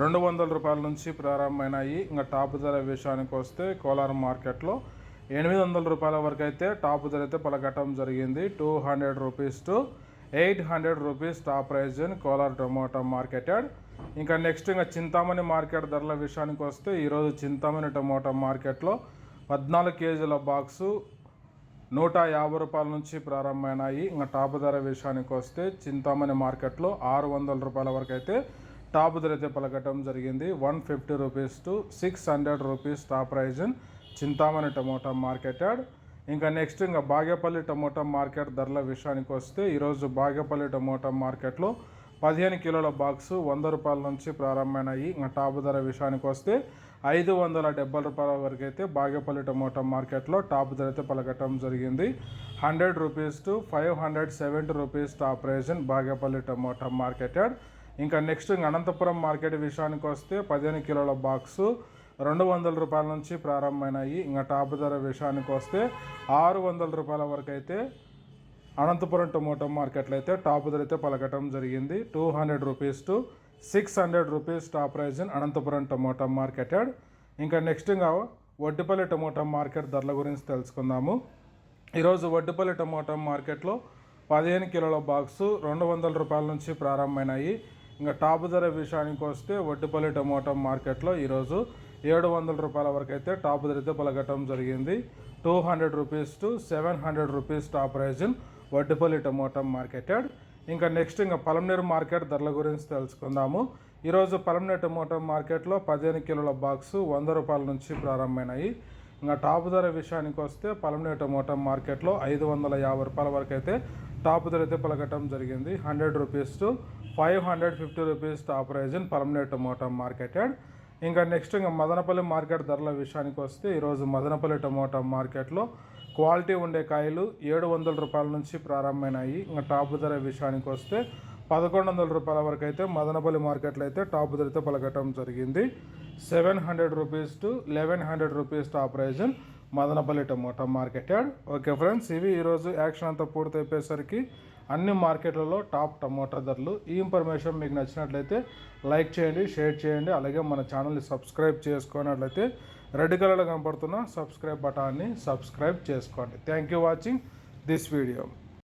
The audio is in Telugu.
రెండు వందల రూపాయల నుంచి ప్రారంభమైనాయి. ఇంకా టాప్ ధర విషయానికి వస్తే కోలార్ మార్కెట్లో ఎనిమిది వందల రూపాయల వరకు అయితే టాప్ ధర అయితే పలకటం జరిగింది. Two hundred rupees to eight hundred rupees top price in Kolar tomato marketed ఇంకా నెక్స్ట్ ఇంకా చింతామణి మార్కెట్ ధరల విషయానికి వస్తే ఈరోజు చింతామణి టొమాటో మార్కెట్లో పద్నాలుగు కేజీల బాక్సు నూట యాభై రూపాయల నుంచి ప్రారంభమైనాయి. ఇంకా టాప్ ధర విషయానికి వస్తే చింతామణి మార్కెట్లో ఆరు వందల రూపాయల వరకు అయితే టాప్ ధర అయితే పలకటం జరిగింది. One fifty rupees to six hundred rupees top price Chintamani tomato marketed. ఇంకా నెక్స్ట్ ఇంకా బాగేపల్లి టమోటా మార్కెట్ ధరల విషయానికి వస్తే ఈరోజు బాగేపల్లి టమోటా మార్కెట్లో పదిహేను కిలోల బాక్సు వంద రూపాయల నుంచి ప్రారంభమైనాయి. ఇంకా టాప్ ధర విషయానికి వస్తే ఐదు వందల డెబ్బై రూపాయల వరకు అయితే బాగేపల్లి టమోటా మార్కెట్లో టాప్ ధర అయితే పలకటం జరిగింది. Hundred rupees to five hundred seventy rupees top price Bagepalli tomato marketed. ఇంకా నెక్స్ట్ అనంతపురం మార్కెట్ విషయానికి వస్తే పదిహేను కిలోల బాక్సు రెండు వందల రూపాయల నుంచి ప్రారంభమైనాయి. ఇంకా టాప్ ధర విషయానికి వస్తే ఆరు వందల రూపాయల వరకు అయితే అనంతపురం టొమాటో మార్కెట్లో అయితే టాప్ ధర అయితే పలకటం జరిగింది. Two hundred rupees to six hundred rupees top price in Anantapuram tomato marketed. ఇంకా నెక్స్ట్ ఇంకా వడ్డిపల్లి టొమాటో మార్కెట్ ధరల గురించి తెలుసుకుందాము. ఈరోజు వడ్డిపల్లి టొమాటో మార్కెట్లో పదిహేను కిలోల బాక్సు రెండు వందల రూపాయల నుంచి ప్రారంభమైనాయి. ఇంకా టాప్ ధర విషయానికి వస్తే వడ్డిపల్లి టమోటా మార్కెట్లో ఈరోజు ఏడు వందల రూపాయల వరకు అయితే టాప్ ధర అయితే పలకటం జరిగింది. Two hundred rupees to seven hundred rupees top price in Vaddipalli tomato marketed. ఇంకా నెక్స్ట్ ఇంకా పలంనేరు మార్కెట్ ధరల గురించి తెలుసుకుందాము. ఈరోజు పలంనేరు టమోటా మార్కెట్లో పదిహేను కిలోల బాక్సు వంద రూపాయల నుంచి ప్రారంభమైనాయి. ఇంకా టాప్ ధర విషయానికి వస్తే పలమనే టమోటా మార్కెట్లో ఐదు వందల యాభై రూపాయల వరకు అయితే టాప్ ధర అయితే పలకటం జరిగింది. Hundred rupees to five hundred fifty rupees top price in permanent tomato marketed ఇంకా నెక్స్ట్ ఇంకా మదనపల్లి మార్కెట్ ధరల విషయానికి వస్తే ఈరోజు మదనపల్లి టమోటా మార్కెట్లో క్వాలిటీ ఉండే కాయలు ఏడు వందల రూపాయల నుంచి ప్రారంభమైనాయి. ఇంకా టాప్ ధర విషయానికి వస్తే పదకొండు వందల రూపాయల వరకు అయితే మదనపల్లి మార్కెట్లో అయితే టాప్ ధరతో పలకటం జరిగింది. Seven hundred rupees to eleven hundred rupees top price Madanapalle tomato marketed okay friends ఇవి ఈరోజు యాక్షన్ అంతా పూర్తయిపోయేసరికి అన్ని మార్కెట్లలో టాప్ టమోటా ధరలు. ఈ ఇన్ఫర్మేషన్ మీకు నచ్చినట్లయితే లైక్ చేయండి షేర్ చేయండి అలాగే మన ఛానల్ని సబ్స్క్రైబ్ చేసుకున్నట్లయితే రెడ్ కలర్లో కనపడుతున్న సబ్స్క్రైబ్ బటాన్ని సబ్స్క్రైబ్ చేసుకోండి. Thank you watching this video